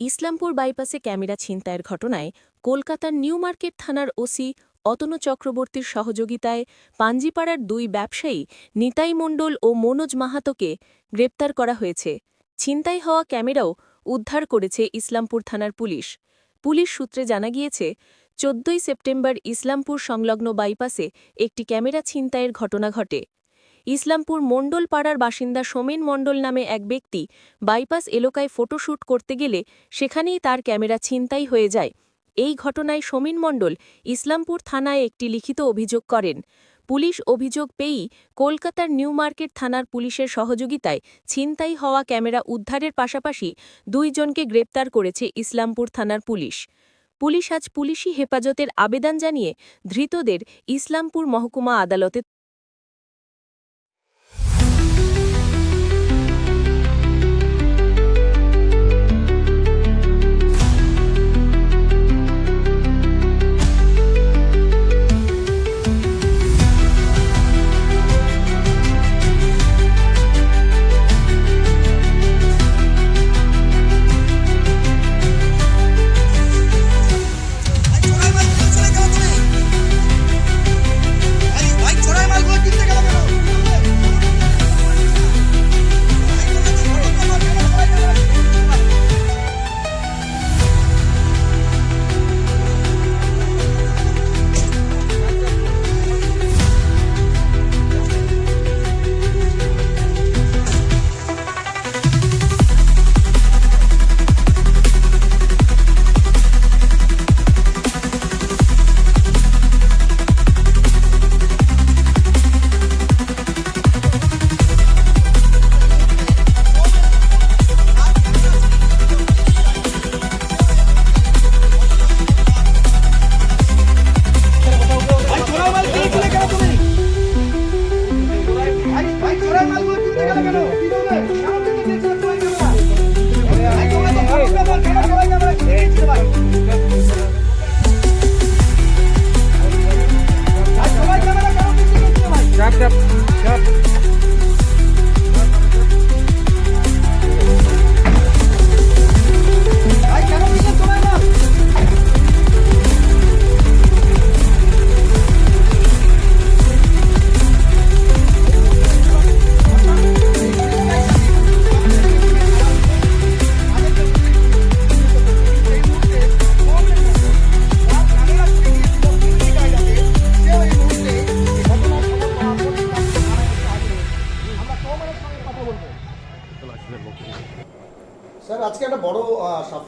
Islampur বাইপাসে camera ছিনতাইয়ের ঘটনায় কলকাতার নিউ মার্কেট থানার ওসি অতনু চক্রবর্তীর সহযোগিতায় পাঞ্জিপাড়ার দুই ব্যবসায়ী নিতাই মণ্ডল ও মনোজ মাহাতোকে গ্রেপ্তার করা হয়েছে। ছিনতাই হওয়া ক্যামেরাও উদ্ধার করেছে ইসলামপুর থানার পুলিশ। পুলিশ সূত্রে জানা গিয়েছে, চোদ্দই সেপ্টেম্বর ইসলামপুর সংলগ্ন বাইপাসে একটি ক্যামেরা ছিনতাইয়ের ঘটনা ঘটে। ইসলামপুর মণ্ডল পাড়ার বাসিন্দা সোমেন মণ্ডল নামে এক ব্যক্তি বাইপাস এলাকায় ফটোশ্যুট করতে গেলে সেখানেই তার ক্যামেরা ছিনতাই হয়ে যায়। এই ঘটনায় সোমেন মণ্ডল ইসলামপুর থানায় একটি লিখিত অভিযোগ করেন। পুলিশ অভিযোগ পেয়েই কলকাতার নিউ মার্কেট থানার পুলিশের সহযোগিতায় ছিনতাই হওয়া ক্যামেরা উদ্ধারের পাশাপাশি দুইজনকে গ্রেপ্তার করেছে ইসলামপুর থানার পুলিশ। পুলিশ আজ পুলিশি হেফাজতের আবেদন জানিয়ে ধৃতদের ইসলামপুর মহকুমা আদালতে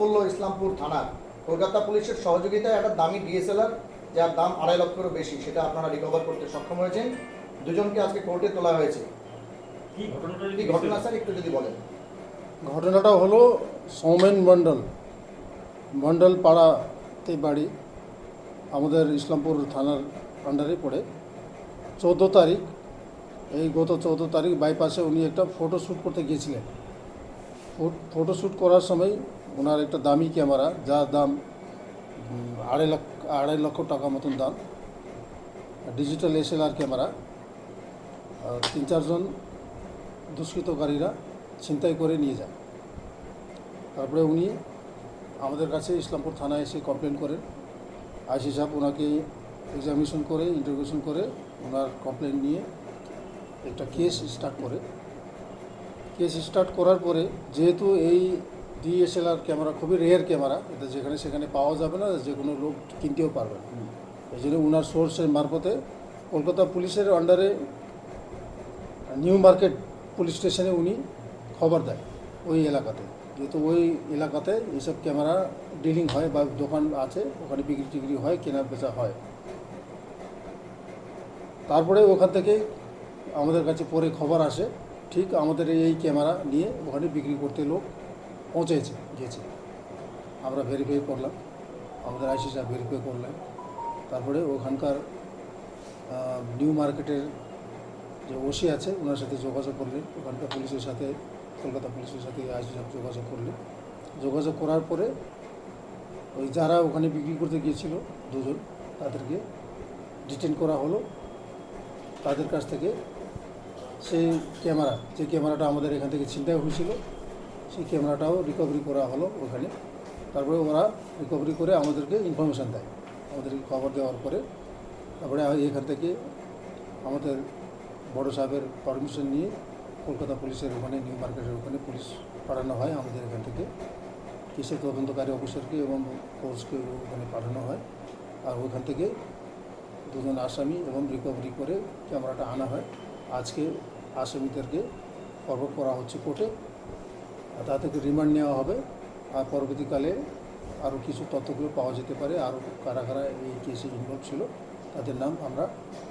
সাফল্য ইসলামপুর থানার। কলকাতা পুলিশের সহযোগিতায় একটা দামি ডিএসএলআর যার দাম আড়াই লক্ষেরও বেশি সেটা আপনারা রিকভার করতে সক্ষম হয়েছেন। দুজনকে আজকে কোর্টে তোলা হয়েছে। কি ঘটনা স্যার? একটু যদি বলেন। ঘটনাটা হলো সৌমেন মণ্ডল মণ্ডল পাড়াতে বাড়ি আমাদের ইসলামপুর থানার আন্ডারে পড়ে। চৌদ্দ তারিখ এই গত চৌদ্দ তারিখ বাইপাসে উনি একটা ফটো শ্যুট করতে গিয়েছিলেন। ফটো শ্যুট করার সময় ওনার একটা দামি ক্যামেরা, যার দাম আড়াই লক্ষ আড়াই লক্ষ টাকা মতন দাম। Digital SLR camera. তিন চারজন দুষ্কৃতকারীরা ছিনতাই করে নিয়ে যায় তারপরে উনি আমাদের কাছে ইসলামপুর থানায় এসে কমপ্লেন করেন। আইসি সাহেব ওনাকে এক্সামিনেশন করে ইন্টারভিউশন করে ওনার কমপ্লেন নিয়ে একটা কেস স্টার্ট করে। কেস স্টার্ট করার পরে যেহেতু এই ডিএসএলআর ক্যামেরা খুবই রেয়ার ক্যামেরা। এটা যেখানে সেখানে পাওয়া যাবে না যে কোনো লোক কিনতেও পারবে না। এই জন্য ওনার সোর্সের মারফতে কলকাতা পুলিশের আন্ডারে নিউ মার্কেট পুলিশ স্টেশনে উনি খবর দেয় ওই এলাকাতে। যেহেতু ওই এলাকাতে এইসব ক্যামেরা ডিলিং হয় বা দোকান আছে ওখানে বিক্রি টিক্রি হয় কেনা বেচা হয়। তারপরে ওখান থেকে আমাদের কাছে পরে খবর আসে ঠিক আমাদের এই ক্যামেরা নিয়ে ওখানে বিক্রি করতে লোক পৌঁছেছে গিয়েছে আমরা ভেরিফাই করলাম, আমাদের আইসি সাহেব ভেরিফাই করলেন তারপরে ওখানকার নিউ মার্কেটের যে ওসি আছে, ওনার সাথে যোগাযোগ করলেন ওখানকার পুলিশের সাথে, কলকাতা পুলিশের সাথে আইসি সাহেব যোগাযোগ করলেন যোগাযোগ করার পরে, ওই যারা ওখানে বিক্রি করতে গিয়েছিল, দুজন, তাদেরকে ডিটেন করা হলো। তাদের কাছ থেকে সেই ক্যামেরা, যে ক্যামেরাটা আমাদের এখান থেকে ছিনতাই হয়েছিল সেই ক্যামেরাটাও রিকভারি করা হলো ওখানে। তারপরে ওরা রিকভারি করে আমাদেরকে ইনফরমেশান দেয়। আমাদেরকে খবর দেওয়ার পরে তারপরে এখান থেকে আমাদের বড় সাহেবের পারমিশন নিয়ে কলকাতা পুলিশের ওখানে, নিউ মার্কেটের ওখানে পুলিশ পাঠানো হয় আমাদের এখান থেকে। কিসের তদন্তকারী অফিসারকে এবং ফোর্সকে ওখানে পাঠানো হয়। আর ওখান থেকে দুজন আসামি এবং রিকভারি করে ক্যামেরাটা আনা হয়। আজকে আসামিদেরকে ফরওয়ার্ড করা হচ্ছে কোর্টে। তা থেকে রিমান্ড নেওয়া হবে। আর পরবর্তীকালে আরও কিছু তথ্যগুলো পাওয়া যেতে পারে। আরও কারা কারা এই কেসে ইনভলভ ছিল তাদের নাম আমরা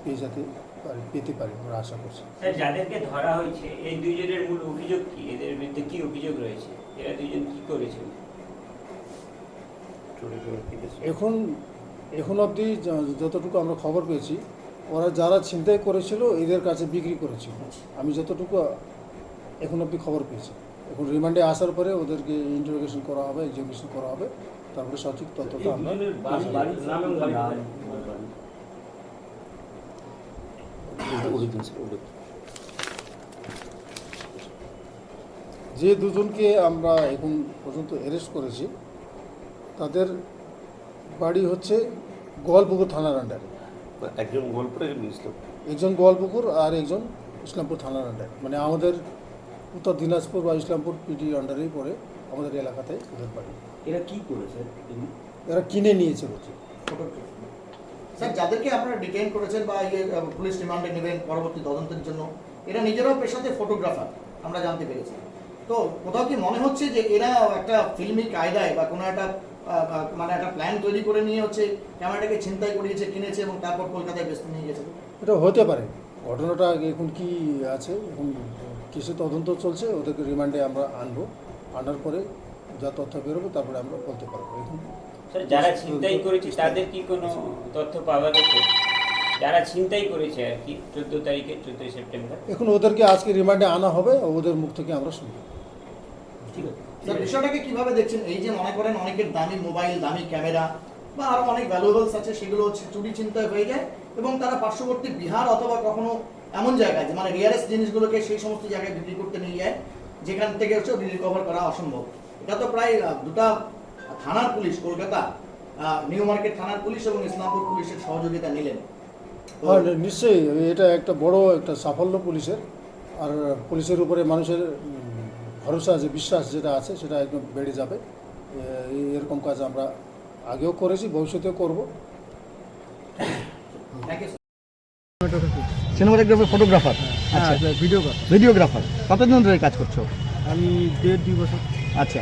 পেয়ে যেতে পারি পেতে পারি আমরা আশা করছি। স্যার যাদেরকে ধরা হয়েছে এই দুইজনের মূল অভিযোগ কি? এদের বিরুদ্ধে কি অভিযোগ রয়েছে? এরা দুইজন কি করেছে? এখন এখন অবধি যতটুকু আমরা খবর পেয়েছি ওরা যারা ছিনতাই করেছিল এদের কাছে বিক্রি করেছিল। আমি যতটুকু এখন অবধি খবর পেয়েছি। এখন রিমান্ডে আসার পরে ওদেরকে ইন্টারোগেশন করা হবে এক্সামিনেশন করা হবে। তারপরে সঠিক তথ্যটা আমরা। যে দুজনকে আমরা এখন পর্যন্ত অ্যারেস্ট করেছি তাদের বাড়ি হচ্ছে গোয়ালপুকুর থানার আন্ডারে একজন ইসলাম একজন গোয়ালপুকুর আর একজন ইসলামপুর থানার আন্ডারে মানে আমাদের উত্তর দিনাজপুর বা ইসলামপুর পিডি আন্ডারেই পড়ে আমাদের এলাকাতে ওদের বাড়ি এরা কি করেছে? এরা কিনে নিয়েছে। বলছে স্যার যাদেরকে আপনারা ডিটেইন করেছেন বা ইয়ে পুলিশ রিমান্ডে নেবেন পরবর্তী তদন্তের জন্য এরা নিজেরাও পেশাতে ফটোগ্রাফার আমরা জানতে পেরেছি। তো কোথাও কি মনে হচ্ছে যে এরা একটা ফিল্মি কায়দায় বা কোনো একটা মানে একটা প্ল্যান তৈরি করে নিয়ে হচ্ছে ক্যামেরাটাকে ছিনতাই করিয়েছে কিনেছে এবং তারপর কলকাতায় বেচতে নিয়ে গেছে? এটা হতে পারে। ঘটনাটা এখন কি আছে? এখন কিছু তদন্ত চলছে ওদেরকে রিমান্ডে আমরা আনব। আনার পরে যা তথ্য বেরোবে তারপরে আমরা বলতে পারব। এখন স্যার যারা ছিনতাই করেছে তাদের কি কোনো তথ্য পাওয়া গেছে? যারা ছিনতাই করেছে আর কি চোদ্দ তারিখে চোদ্দই সেপ্টেম্বর। এখন ওদেরকে আজকে রিমান্ডে আনা হবে ওদের মুখ থেকে আমরা শুনব। ঠিক আছে। স্যার বিষয়টাকে কীভাবে দেখছেন? এই যে মনে করেন অনেকের দামি মোবাইল দামি ক্যামেরা বা আরও অনেক ভ্যালুয়েবলস আছে সেগুলো হচ্ছে চুরি চিন্তায় হয়ে যায় এবং তারা পার্শ্ববর্তী বিহার অথবা কখনো এমন জায়গায় যে মানে রিয়ারেস্ট জিনিসগুলোকে সেই সমস্ত জায়গায় বিক্রি করতে নিয়ে যায় যেখান থেকে হচ্ছে রিকভার করা অসম্ভব। এটা তো প্রায় দুটা থানার পুলিশ কলকাতা নিউ মার্কেট থানার পুলিশ এবং ইসলামপুর পুলিশের সহযোগিতা নিলেন। নিশ্চয়ই এটা একটা বড় একটা সাফল্য পুলিশের। আর পুলিশের উপরে মানুষের ভরসা যে বিশ্বাস যেটা আছে সেটা একদম বেড়ে যাবে। এরকম কাজ আমরা আগেও করেছি ভবিষ্যতেও করব। সিনেমাটোগ্রাফার ফটোগ্রাফার আচ্ছা। ভিডিওগ্রাফার ভিডিওগ্রাফার কতদিন ধরে কাজ করছ? আমি দেড় দুই বছর। আচ্ছা।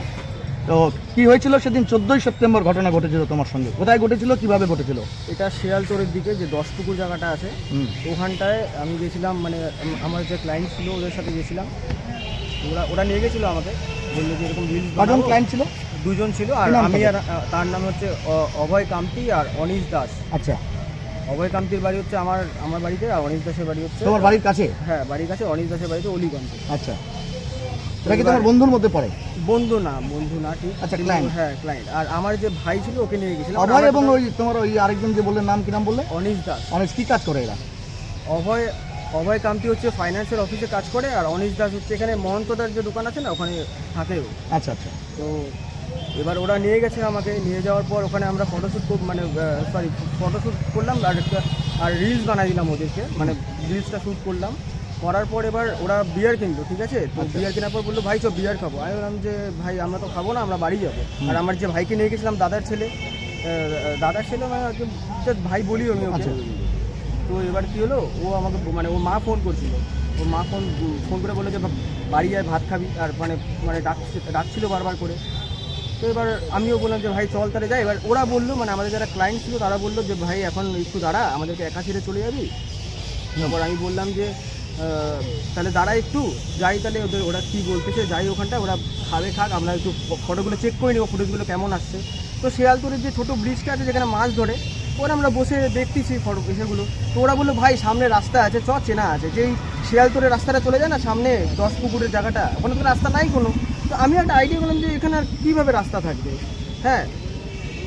তো কি হয়েছিল সেদিন চোদ্দোই সেপ্টেম্বর ঘটনা ঘটেছিল তোমার সঙ্গে? কোথায় ঘটেছিল কীভাবে ঘটেছিল? এটা শিয়ালতোড়ের দিকে যে দশ পুকুর জায়গাটা আছে ওখানটায় আমি গেছিলাম মানে আমার যে ক্লায়েন্ট ছিল ওদের সাথে গেছিলাম। ওরা ওরা নিয়ে গেছিল আমাকে। বলল যে এরকম রিলস কজন ক্লায়েন্ট ছিল? দুজন ছিল আর আমি আর তার নাম হচ্ছে অভয় কামতি আর অনিশ দাস। আচ্ছা। অভয় কামতির বাড়ি হচ্ছে আমার আমার বাড়িতে আর অনিশ দাসের বাড়ি হচ্ছে তোমার বাড়ির কাছে? হ্যাঁ বাড়ির কাছে অনিশ দাসের বাড়িতে অলিগঞ্জে। আচ্ছা। এটা কি তোমার বন্ধুর মধ্যে পড়ে? বন্ধু না বন্ধু না ঠিক। আচ্ছা, কিন্তু- client। হ্যাঁ ক্লায়েন্ট আর আমার যে ভাই ছিল ওকে নিয়ে গেছিলাম। অভয় এবং ওই তোমার ওই আরেকজন যে বললেন নাম কি নাম বললে অনিশ দাস। অনেক কি কাজ করে এরা? অভয় অভয় কামতি হচ্ছে ফাইন্যান্সিয়াল অফিসে কাজ করে আর অনিশ দাস হচ্ছে এখানে মহন্তদার যে দোকান আছে না ওখানে থাকে আচ্ছা আচ্ছা। তো এবার ওরা নিয়ে গেছে আমাকে নিয়ে যাওয়ার পর ওখানে আমরা ফটোশ্যুট মানে সরি ফটোশ্যুট করলাম আর একটা আর রিলস বানাই দিলাম ওদেরকে মানে রিলসটা শ্যুট করলাম। করার পর এবার ওরা বিয়ার কিনলো ঠিক আছে? তো বিয়ার কেনার পর বলল ভাই চো বিয়ার খাব। আমি বললাম যে ভাই আমরা তো খাব না আমরা বাড়ি যাব। আর আমার যে ভাইকে নিয়ে গেছিলাম দাদার ছেলে দাদার ছেলে মানে ভাই বলি আমি ওকে। আচ্ছা। তো এবার কী হলো ও আমাকে মানে ও মা ফোন করছিল। ও মা ফোন ফোন করে বলল যে বাড়ি আয় ভাত খাবি। আর মানে মানে ডাকছে ডাকছিল বারবার করে। তো এবার আমিও বললাম যে ভাই চল তাহলে যাই। এবার ওরা বলল মানে আমাদের যারা ক্লায়েন্ট ছিল তারা বলল যে ভাই এখন একটু দাঁড়া আমাদেরকে একা ছেড়ে চলে যাবি? তারপর আমি বললাম যে তাহলে দাঁড়া একটু যাই তাহলে ওদের ওরা কী বলতেছে যাই ওখানটা ওরা খাবে খাক আমরা একটু ফটোগুলো চেক করে নেব ফুটেজগুলো কেমন আসছে। তো শিয়ালতোড়ের যে ছোটো ব্রিজটা আছে যেখানে মাছ ধরে ওরা আমরা বসে দেখতেছি ফটো এসেগুলো তো ওরা বলল ভাই সামনে রাস্তা আছে চ চেনা আছে। যেই শিয়ালতোড়ের রাস্তাটা চলে যায় না সামনে দশ পুকুরের জায়গাটা ওখানে তো রাস্তা নাই কোনো। তো আমি একটা আইডিয়া করলাম যে এখানে আর কীভাবে রাস্তা থাকবে? হ্যাঁ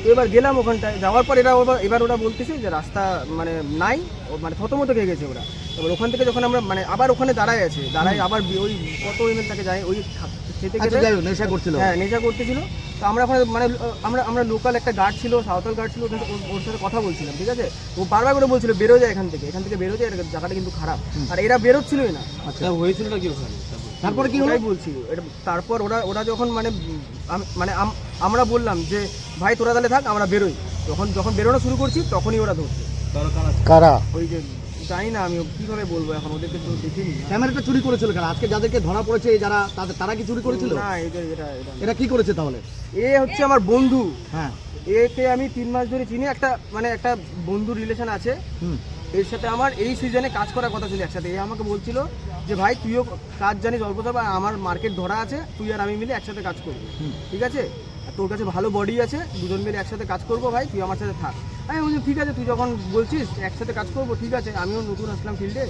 তো এবার গেলাম ওখানটায়। যাওয়ার পর এরা ওরা- এবার ওরা বলতেছে যে রাস্তা মানে নাই ও মানে থতমত খেয়ে গেছে ওরা। এবার ওখান থেকে যখন আমরা মানে আবার ওখানে দাঁড়ায় আছে। দাঁড়ায় আবার ওই কত এমএল তাকে যায় ওই খেতে আচ্ছা নেশা করছিল। হ্যাঁ নেশা করতেছিল। তো আমরা ওখানে মানে আমরা আমরা লোকাল একটা গার্ড ছিল সাঁওতাল গার্ড ছিল ওর- ওর সাথে কথা বলছিলাম ঠিক আছে? ও বারবার করে বলছিল বেরো যায় এখান থেকে। এখান থেকে বেরো যায় জায়গাটা কিন্তু খারাপ। আর এরা বেরোচ্ছিলই না। আচ্ছা। হয়েছিল কি ওখানে? তারপরে কি হলো? ওটাই বলছি এটা তারপর ওরা ওরা যখন মানে মানে আমরা বললাম যে ভাই তোরা তাহলে থাক আমরা বেরোই। তখন যখন বেরোনো শুরু করছি তখনই ওরা ধরছে। কারা ওই যে জানি না আমি কীভাবে বলব এখন ওদেরকে তো দেখিনি। ক্যামেরাটা চুরি করেছিল কেন? আজকে যাদেরকে ধরা পড়েছে যারা তাদের তারা কি চুরি করেছিল? না এটা এটা এটা এটা কি করেছে তাহলে? এ হচ্ছে আমার বন্ধু। হ্যাঁ। এতে আমি তিন মাস ধরে চিনি একটা মানে একটা বন্ধু রিলেশন আছে। হুম। এর সাথে আমার এই সিজনে কাজ করার কথা ছিল একসাথে। এ আমাকে বলছিল যে ভাই তুইও কাজ জানিস অল্প তবে আমার মার্কেট ধরা আছে তুই আর আমি মিলে একসাথে কাজ করব। ঠিক আছে? তোর কাছে ভালো বডি আছে দুজন মিলে একসাথে কাজ করব ভাই তুই আমার সাথে থাক। আমি বলছি ঠিক আছে তুই যখন বলছিস একসাথে কাজ করব ঠিক আছে আমিও নতুন আসলাম ফিল্ডে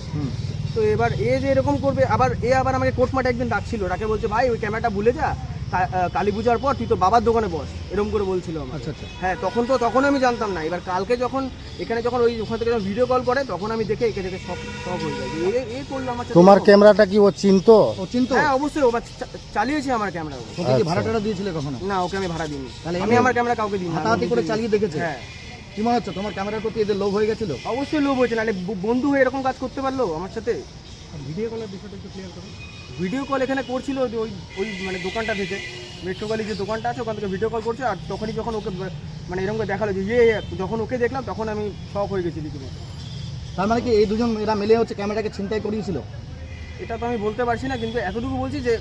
তো এবার এ যে এরকম করবে আবার এ আবার আমাকে কোর্টমাটে একদিন ডাকছিল ডাকে বলছে ভাই ওই ক্যামেরাটা ভুলে যা কালী পূজার পর তুই তো বাবার দোকানে বস এরকম করে বলছিল আমার আচ্ছা আচ্ছা। হ্যাঁ তখন তো তখন আমি জানতাম না। এবার কালকে যখন এখানে যখন ওই ওখান থেকে ভিডিও কল করে তখন আমি দেখে একে দেখে সব সব হয়ে যায়। এ এ করল আমার সাথে। তোমার ক্যামেরাটা কি ও চিনতো? ও চিনতো? হ্যাঁ অবশ্যই ও বা- চা- চালিয়েছে আমার ক্যামেরা ওকে কি ভাড়া টাড়া দিয়েছিলে কখনো? না ওকে আমি ভাড়া দিইনি। তাহলে আমি এমনি আমার ক্যামেরা কাউকে দিই না হাতাহাতি করে চালিয়ে দেখেছে? হ্যাঁ। কি মনে হচ্ছে তোমার ক্যামেরার প্রতি এদের লোভ হয়ে গেছিল? অবশ্যই লোভ হয়েছে নাহলে ব- বন্ধু হয়ে এরকম কাজ করতে পারল আমার সাথে? ভিডিও কলের বিষয়টা একটু ক্লিয়ার করো। ভিডিও কল এখানে করছিল যে ওই ওই মানে দোকানটা থেকে। মেট্রো গলি যে দোকানটা আছে ওখান থেকে ভিডিও কল করছে আর তখনই যখন ওকে মানে এরকম করে দেখাল যে ইয়ে যখন ওকে দেখলাম তখন আমি শখ হয়ে গেছি রীতিমতো তার মানে কি এই দুজন এরা মিলে হচ্ছে ক্যামেরাকে ছিনতাই করিয়েছিল? এটা তো আমি বলতে পারছি না কিন্তু এতটুকু বলছি যে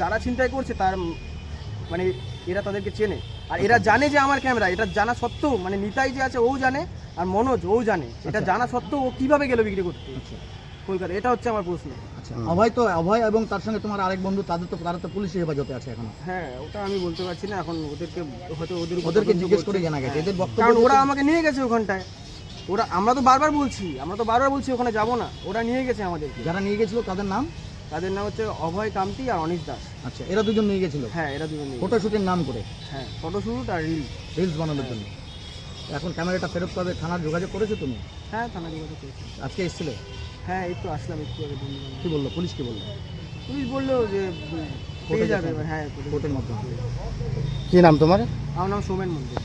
যারা ছিনতাই করছে তার মানে এরা তাদেরকে চেনে। আর এরা জানে যে আমার ক্যামেরা এটা জানা সত্ত্বেও মানে নিতাই যে আছে ও জানে আর মনোজ ও জানে। এটা জানা সত্ত্বেও ও কীভাবে গেল বিক্রি করতে? কলকাতা এটা হচ্ছে আমার প্রশ্ন। আচ্ছা। অভয় তো অভয় এবং তার সঙ্গে তোমার আরেক বন্ধু তাদের তো তারা তো পুলিশের হেফাজতে আছে এখন। হ্যাঁ ওটা আমি বলতে পারছি না এখন ওদেরকে হয়তো ওদের ওদেরকে জিজ্ঞেস করে জানা গেছে। এদের বক্তব্য কারণ ওরা আমাকে নিয়ে গেছে ওখানটায়। ওরা আমরা তো বারবার বলছি আমরা তো বারবার বলছি ওখানে যাব না ওরা নিয়ে গেছে আমাদেরকে। যারা নিয়ে গেছিল তাদের নাম? তাদের নাম হচ্ছে অভয় কামতি আর অনিশ দাস। আচ্ছা এরা দুজন নিয়ে গেছিল? হ্যাঁ এরা দুজন। ফটোশুটের নাম করে? হ্যাঁ ফটোশুট আর রিল। রিলস বানানোর জন্য। এখন ক্যামেরাটা ফেরত পাবে থানার যোগাযোগ করেছ তুমি? হ্যাঁ থানা যোগাযোগ করেছি। আজকে এসেছিলে? হ্যাঁ এই তো আসলাম একটু আগে বন্ধু কি বলল? পুলিশ কি বলল? পুলিশ বলল যে পেয়ে যাবে হ্যাঁ কোর্টে- কোর্টের মাধ্যমে। কি নাম তোমার? আমার নাম সোমেন মন্দির